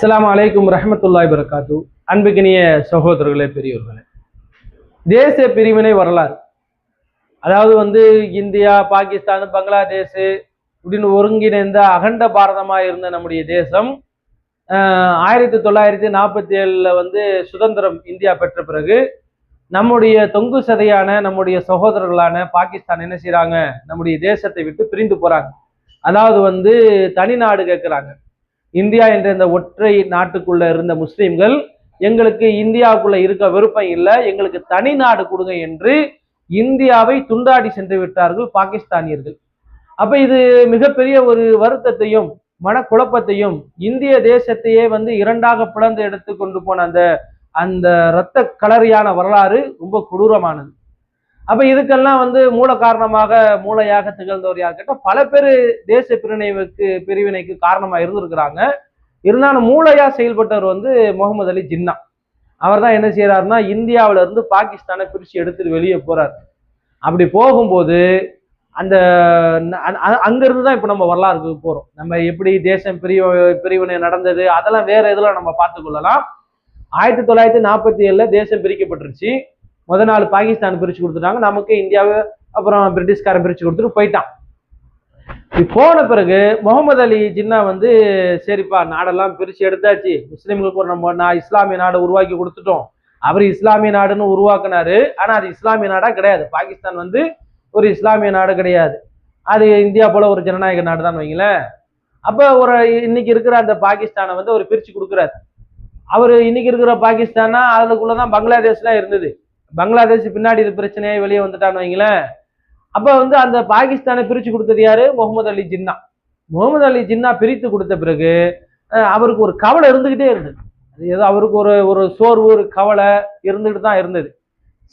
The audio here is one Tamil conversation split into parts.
அஸ்லாம் அலைக்கும் ரஹமத்துல்லாய் வரகாத்து அன்புக்கினிய சகோதரர்களே பெரியவர்களே தேசிய பிரிவினை வரலாறு. அதாவது வந்து இந்தியா பாகிஸ்தான் பங்களாதேஷ் இப்படின்னு ஒருங்கிணைந்த அகண்ட பாரதமாக இருந்த நம்முடைய தேசம் ஆஹ், ஆயிரத்தி தொள்ளாயிரத்தி நாற்பத்தி ஏழில் வந்து சுதந்திரம் இந்தியா பெற்ற பிறகு நம்முடைய தொங்கு சதையான நம்முடைய சகோதரர்களான பாகிஸ்தான் என்ன செய்கிறாங்க நம்முடைய தேசத்தை விட்டு பிரிந்து போறாங்க. அதாவது வந்து தனி நாடு கேட்குறாங்க. இந்தியா என்ற இந்த ஒற்றை நாட்டுக்குள்ள இருந்த முஸ்லிம்கள் எங்களுக்கு இந்தியாவுக்குள்ள இருக்க விருப்பம் இல்லை எங்களுக்கு தனி நாடு கொடுங்க என்று இந்தியாவை துண்டாடி சென்று விட்டார்கள் பாகிஸ்தானியர்கள். அப்ப இது மிகப்பெரிய ஒரு வருத்தத்தையும் மனக்குழப்பத்தையும் இந்திய தேசத்தையே வந்து இரண்டாக பிளந்து எடுத்து கொண்டு போன அந்த அந்த இரத்த கலரியான வரலாறு ரொம்ப கொடூரமானது. அப்ப இதுக்கெல்லாம் வந்து மூல காரணமாக மூளையாக திகழ்ந்தவர் யார் கேட்டால் பல பேர் தேச பிரிவினைவுக்கு பிரிவினைக்கு காரணமா இருந்திருக்கிறாங்க. இருந்தாலும் மூளையா செயல்பட்டவர் வந்து முகமது அலி ஜின்னா. அவர் தான் என்ன செய்யறாருன்னா இந்தியாவில இருந்து பாகிஸ்தானை பிரிச்சு எடுத்துட்டு வெளியே போறாரு. அப்படி போகும்போது அந்த அங்கிருந்து தான் இப்போ நம்ம வரலாறுக்கு போகிறோம் நம்ம எப்படி தேசம் பிரிவு பிரிவினை நடந்தது அதெல்லாம் வேற இதெல்லாம் நம்ம பார்த்து கொள்ளலாம். ஆயிரத்தி தொள்ளாயிரத்தி நாற்பத்தி ஏழில் தேசம் பிரிக்கப்பட்டுருச்சு. முதல் நாள் பாகிஸ்தான் பிரிச்சு கொடுத்துட்டாங்க. நமக்கு இந்தியாவை அப்புறம் பிரிட்டிஷ்காரன் பிரிச்சு கொடுத்துட்டு போயிட்டான். போன பிறகு முகமது அலி ஜின்னா வந்து சரிப்பா நாடெல்லாம் பிரிச்சு எடுத்தாச்சு. முஸ்லீம்களுக்கு ஒரு நம்ம நான் இஸ்லாமிய நாடு உருவாக்கி கொடுத்துட்டோம். அவர் இஸ்லாமிய நாடுன்னு உருவாக்குனாரு. ஆனால் அது இஸ்லாமிய நாடாக கிடையாது. பாகிஸ்தான் வந்து ஒரு இஸ்லாமிய நாடு கிடையாது. அது இந்தியா போல ஒரு ஜனநாயக நாடு தான் வைங்களேன். அப்போ ஒரு இன்னைக்கு இருக்கிற அந்த பாகிஸ்தானை வந்து அவர் பிரித்து கொடுக்குறாரு. அவர் இன்னைக்கு இருக்கிற பாகிஸ்தானா அதுக்குள்ளதான் பங்களாதேஷ்லாம் இருந்தது. பங்களாதேஷ் பின்னாடி இது பிரச்சனையே வெளியே வந்துட்டான்னு வைங்களேன். அப்போ வந்து அந்த பாகிஸ்தானை பிரித்து கொடுத்தது யாரு? முகமது அலி ஜின்னா. முகமது அலி ஜின்னா பிரித்து கொடுத்த பிறகு அவருக்கு ஒரு கவலை இருந்துக்கிட்டே இருந்தது. அது ஏதோ அவருக்கு ஒரு ஒரு சோர்வு ஒரு கவலை இருந்துகிட்டு தான் இருந்தது.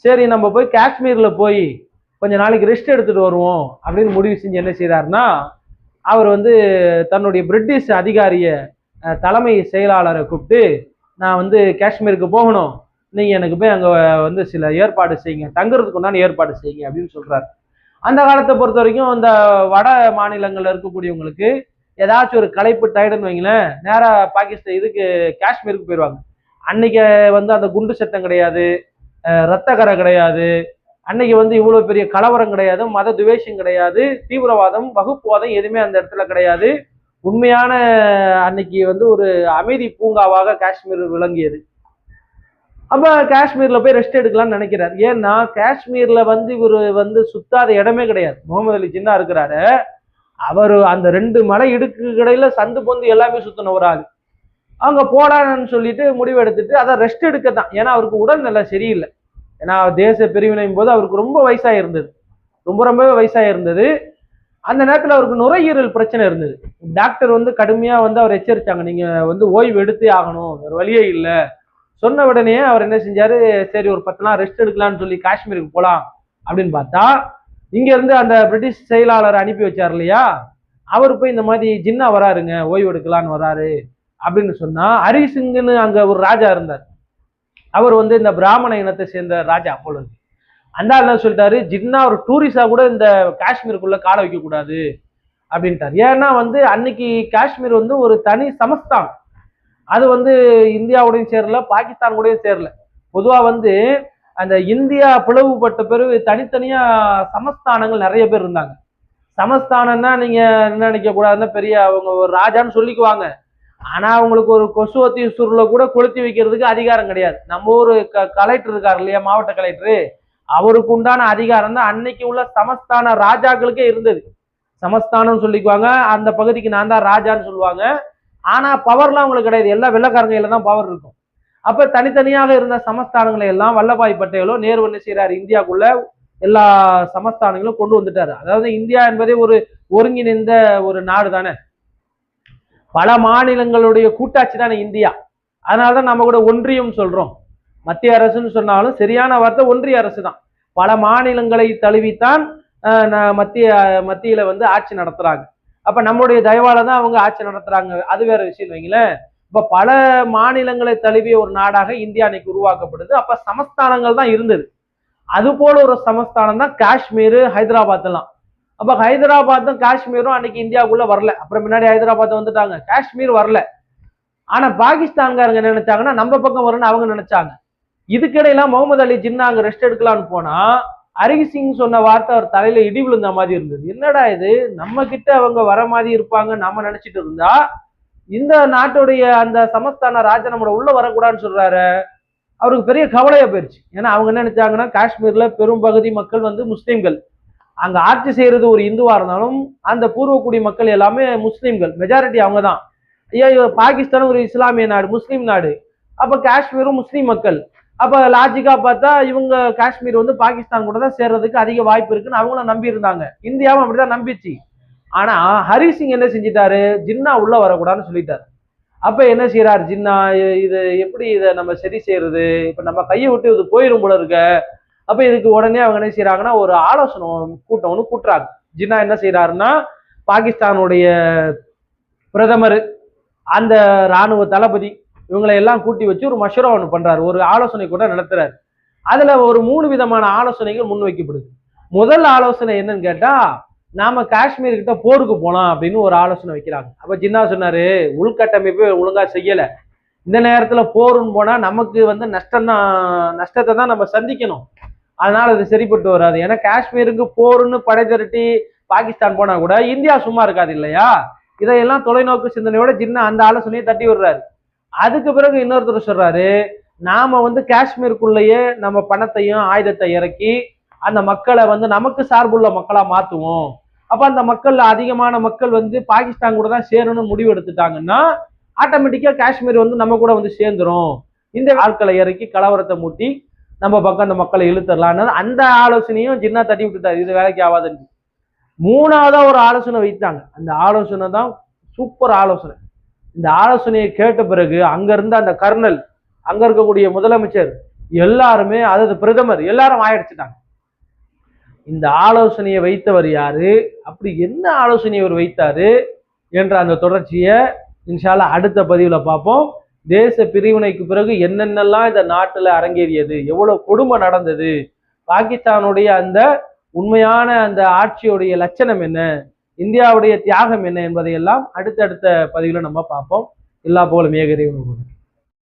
சரி நம்ம போய் காஷ்மீரில் போய் கொஞ்ச நாளைக்கு ரெஸ்ட் எடுத்துகிட்டு வருவோம் அப்படின்னு முடிவு செஞ்சு என்ன செய்கிறாருன்னா அவர் வந்து தன்னுடைய பிரிட்டிஷ் அதிகாரிய தலைமை செயலாளரை கூப்பிட்டு நான் வந்து காஷ்மீருக்கு போகணும். நீங்கள் எனக்கு போய் அங்கே வந்து சில ஏற்பாடு செய்யுங்க. தங்குறதுக்கு உண்டான ஏற்பாடு செய்யுங்க அப்படின்னு சொல்கிறாரு அந்த காலத்தை பொறுத்த வரைக்கும் இந்த வட மாநிலங்களில் இருக்கக்கூடியவங்களுக்கு ஏதாச்சும் ஒரு களைப்பு டயர்டுன்னு வைங்களேன் நேராக பாகிஸ்தான் இதுக்கு காஷ்மீருக்கு போயிடுவாங்க அன்னைக்கு வந்து அந்த குண்டு சத்தம் கிடையாது அஹ் கரை கிடையாது அன்னைக்கு வந்து இவ்வளோ பெரிய கலவரம் கிடையாது மத துவேஷம் கிடையாது தீவிரவாதம் வகுப்புவாதம் எதுவுமே அந்த இடத்துல கிடையாது. உண்மையான அன்னைக்கு வந்து ஒரு அமைதி பூங்காவாக காஷ்மீர் விளங்கியது. அப்போ காஷ்மீரில் போய் ரெஸ்ட் எடுக்கலாம்னு நினைக்கிறார். ஏன்னா காஷ்மீரில் வந்து இவர் வந்து சுத்தாத இடமே கிடையாது. முகமது அலி ஜின்னா இருக்கிறாரு. அவர் அந்த ரெண்டு மலை இடுக்கு கடையில் சந்து பொந்து எல்லாமே சுத்தின ஒரு ஆள். அங்க போடான்னு சொல்லிட்டு முடிவு எடுத்துட்டு அதை ரெஸ்ட் எடுக்க தான் ஏன்னா அவருக்கு உடல்நிலை சரியில்லை. ஏன்னா தேச பிரிவினையும் போது அவருக்கு ரொம்ப வயசாக இருந்தது. ரொம்ப ரொம்பவே வயசாக இருந்தது. அந்த நேரத்தில் அவருக்கு நுரையீரல் பிரச்சனை இருந்தது. டாக்டர் வந்து கடுமையாக வந்து அவர் எச்சரித்தாங்க நீங்கள் வந்து ஓய்வு எடுத்தே ஆகணும். வேறு வழியே இல்லை. சொன்ன உடனே அவர் என்ன செஞ்சாரு? சரி ஒரு பத்து நாள் ரெஸ்ட் எடுக்கலாம்னு சொல்லி காஷ்மீருக்கு போலாம் அப்படின்னு பார்த்தா இங்க இருந்து அந்த பிரிட்டிஷ் செயலாளர் அனுப்பி வச்சார் இல்லையா? அவர் போய் இந்த மாதிரி ஜின்னா வராருங்க ஓய்வு எடுக்கலான்னு வராரு அப்படின்னு சொன்னா ஹரிசிங்னு அங்க ஒரு ராஜா இருந்தார். அவர் வந்து இந்த பிராமண இனத்தை சேர்ந்த ராஜா போல அந்த என்ன சொல்லிட்டாரு? ஜின்னா ஒரு டூரிஸ்டா கூட இந்த காஷ்மீருக்குள்ள காலை வைக்க கூடாது அப்படின்ட்டார். ஏன்னா வந்து அன்னைக்கு காஷ்மீர் வந்து ஒரு தனி சமஸ்தான் அது வந்து இந்தியாவுடையும் சேரல பாகிஸ்தான் கூடயும் சேரல. பொதுவா வந்து அந்த இந்தியா பிளவுபட்ட பிறகு தனித்தனியா சமஸ்தானங்கள் நிறைய பேர் இருந்தாங்க. சமஸ்தானம்னா நீங்க என்ன நினைக்க கூடாதுன்னா பெரிய அவங்க ஒரு ராஜான்னு சொல்லிக்குவாங்க. ஆனா அவங்களுக்கு ஒரு கொசுவத்தி சுருளை கூட கொளுத்தி வைக்கிறதுக்கு அதிகாரம் கிடையாது. நம்ம ஊர் க கலெக்டர் இருக்கார் இல்லையா மாவட்ட கலெக்டரு அவருக்கு உண்டான அதிகாரம் தான் அன்னைக்கு உள்ள சமஸ்தான ராஜாக்களுக்கே இருந்தது. சமஸ்தானம்னு சொல்லிக்குவாங்க. அந்த பகுதிக்கு நான் தான் ராஜான்னு சொல்லுவாங்க. ஆனா பவர்லாம் அவங்களுக்கு கிடையாது. எல்லா வெள்ளக்காரங்க தான் பவர் இருக்கும். அப்ப தனித்தனியாக இருந்த சமஸ்தானங்களை எல்லாம் வல்லபாய் பட்டேலோ நேரு என்ன செய்யறாரு இந்தியாக்குள்ள எல்லா சமஸ்தானங்களும் கொண்டு வந்துட்டாரு. அதாவது இந்தியா என்பதே ஒரு ஒருங்கிணைந்த ஒரு நாடு தானே. பல மாநிலங்களுடைய கூட்டாட்சி தானே இந்தியா. அதனாலதான் நம்ம கூட ஒன்றியம் சொல்றோம். மத்திய அரசுன்னு சொன்னாலும் சரியான வார்த்தை ஒன்றிய அரசு தான். பல மாநிலங்களை தழுவித்தான் மத்திய மத்தியில வந்து ஆட்சி நடத்துறாங்க. அப்ப நம்முடைய தயவால தான் அவங்க ஆட்சி நடத்துறாங்க. அது வேற விஷயம் வைங்களேன். இப்போ பல மாநிலங்களை தழுவிய ஒரு நாடாக இந்தியா அன்னைக்கு உருவாக்கப்படுது. அப்ப சமஸ்தானங்கள் தான் இருந்தது. அது போல ஒரு சமஸ்தானம் தான் காஷ்மீர் ஹைதராபாத் எல்லாம் அப்ப ஹைதராபாத்தும் காஷ்மீரும் அன்னைக்கு இந்தியாவுக்குள்ள வரல. அப்புறம் முன்னாடி ஹைதராபாத் வந்துட்டாங்க. காஷ்மீர் வரல. ஆனா பாகிஸ்தான்காரங்க நினைச்சாங்கன்னா நம்ம பக்கம் வரும்னு அவங்க நினைச்சாங்க. இதுக்கிடையில முகமது அலி ஜின்னா அங்க ரெஸ்ட் எடுக்கலாம்னு போனா அரிசிங் சொன்ன வார்த்தை அவர் தலையில இடி விழுந்த மாதிரி இருந்தது. என்னடா இது? நம்ம கிட்ட அவங்க வர மாதிரி இருப்பாங்க நம்ம நினைச்சிட்டு இருந்தா? இந்த நாட்டுடைய அந்த சமஸ்தான ராஜா நம்மளை உள்ள வரக்கூடாதுன்னு சொல்றாரு. அவருக்கு பெரிய கவலையா போயிருச்சு. ஏன்னா அவங்க என்ன நினைச்சாங்கன்னா காஷ்மீர்ல பெரும்பகுதி மக்கள் வந்து முஸ்லீம்கள். அங்க ஆட்சி செய்யறது ஒரு இந்துவா இருந்தாலும் அந்த பூர்வக்குடி மக்கள் எல்லாமே முஸ்லீம்கள். மெஜாரிட்டி அவங்க தான். ஐயா பாகிஸ்தான் ஒரு இஸ்லாமிய நாடு முஸ்லீம் நாடு. அப்ப காஷ்மீரும் முஸ்லீம் மக்கள். அப்போ லாஜிக்காக பார்த்தா இவங்க காஷ்மீர் வந்து பாகிஸ்தான் கூட தான் சேர்றதுக்கு அதிக வாய்ப்பு இருக்குன்னு அவங்களும் நம்பி இருந்தாங்க இந்தியாவும் அப்படிதான் நம்பிச்சு. ஆனா ஹரிசிங் சிங் என்ன செஞ்சிட்டாரு? ஜின்னா உள்ள வரக்கூடாதுன்னு சொல்லிட்டாரு. அப்ப என்ன செய்யறாரு ஜின்னா? இது எப்படி இதை நம்ம சரி செய்யறது? இப்ப நம்ம கையை விட்டு இது போயிடும் போல இருக்க. அப்ப இதுக்கு உடனே அவங்க என்ன செய்யறாங்கன்னா ஒரு ஆலோசனை கூட்டம் ஒன்று கூட்டுறாங்க. ஜின்னா என்ன செய்யறாருன்னா பாகிஸ்தானுடைய பிரதமர் அந்த ராணுவ தளபதி இவங்களை எல்லாம் கூட்டி வச்சு ஒரு மஷூரா ஒன்று பண்றாரு. ஒரு ஆலோசனை கூட நடத்துறாரு. அதுல ஒரு மூணு விதமான ஆலோசனைகள் முன்வைக்கப்படுது. முதல் ஆலோசனை என்னன்னு கேட்டா நாம காஷ்மீர் கிட்ட போருக்கு போலாம் அப்படின்னு ஒரு ஆலோசனை வைக்கிறாங்க. அப்ப ஜின்னா சொன்னாரு உள்கட்டமைப்பு ஒழுங்கா செய்யல. இந்த நேரத்துல போருன்னு போனா நமக்கு வந்து நஷ்டம் தான் நஷ்டத்தை தான் நம்ம சந்திக்கணும். அதனால அது சரிப்பட்டு வராது. ஏன்னா காஷ்மீருக்கு போருன்னு படை திரட்டி பாகிஸ்தான் போனா கூட இந்தியா சும்மா இருக்காது இல்லையா? இதையெல்லாம் தொலைநோக்கு சிந்தனையோட ஜின்னா அந்த ஆலோசனையை தட்டி விடுறாரு. அதுக்கு பிறகு இன்னொருத்தர் சொல்றாரு நாம வந்து காஷ்மீருக்குள்ளேயே நம்ம பணத்தையும் ஆயுதத்தை இறக்கி அந்த மக்களை வந்து நமக்கு சார்புள்ள மக்களா மாத்துவோம். அப்ப அந்த மக்கள் அதிகமான மக்கள் வந்து பாகிஸ்தான் கூட தான் சேரணும்னு முடிவு எடுத்துட்டாங்கன்னா ஆட்டோமேட்டிக்கா காஷ்மீர் வந்து நம்ம கூட வந்து சேர்ந்துரும். இந்த ஆட்களை இறக்கி கலவரத்தை மூட்டி நம்ம பக்கம் அந்த மக்களை இழுத்துடலான்னு அந்த ஆலோசனையும் ஜின்னா தட்டி விட்டுட்டாரு இது வேலைக்கு ஆகாதுன்னு. மூணாவதா ஒரு ஆலோசனை வைத்தாங்க. அந்த ஆலோசனை தான் சூப்பர் ஆலோசனை. இந்த ஆலோசனையை கேட்ட பிறகு அங்கிருந்த அந்த கர்னல் அங்க இருக்கக்கூடிய முதலமைச்சர் எல்லாருமே அதாவது பிரதமர் எல்லாரும் ஆயிடுச்சுட்டாங்க. இந்த ஆலோசனையை வைத்தவர் யாரு? அப்படி என்ன ஆலோசனையை அவர் வைத்தாரு என்ற அந்த தொடர்ச்சியை இன்ஷால்லா அடுத்த பதிவில் பார்ப்போம். தேச பிரிவினைக்கு பிறகு என்னென்னலாம் இந்த நாட்டில் அரங்கேறியது எவ்வளோ கொடுமை நடந்தது பாகிஸ்தானுடைய அந்த உண்மையான அந்த ஆட்சியுடைய லட்சணம் என்ன இந்தியாவுடைய தியாகம் என்ன என்பதையெல்லாம் அடுத்தடுத்த பதிவில் நம்ம பார்ப்போம். எல்லா போலும் ஏகரையும்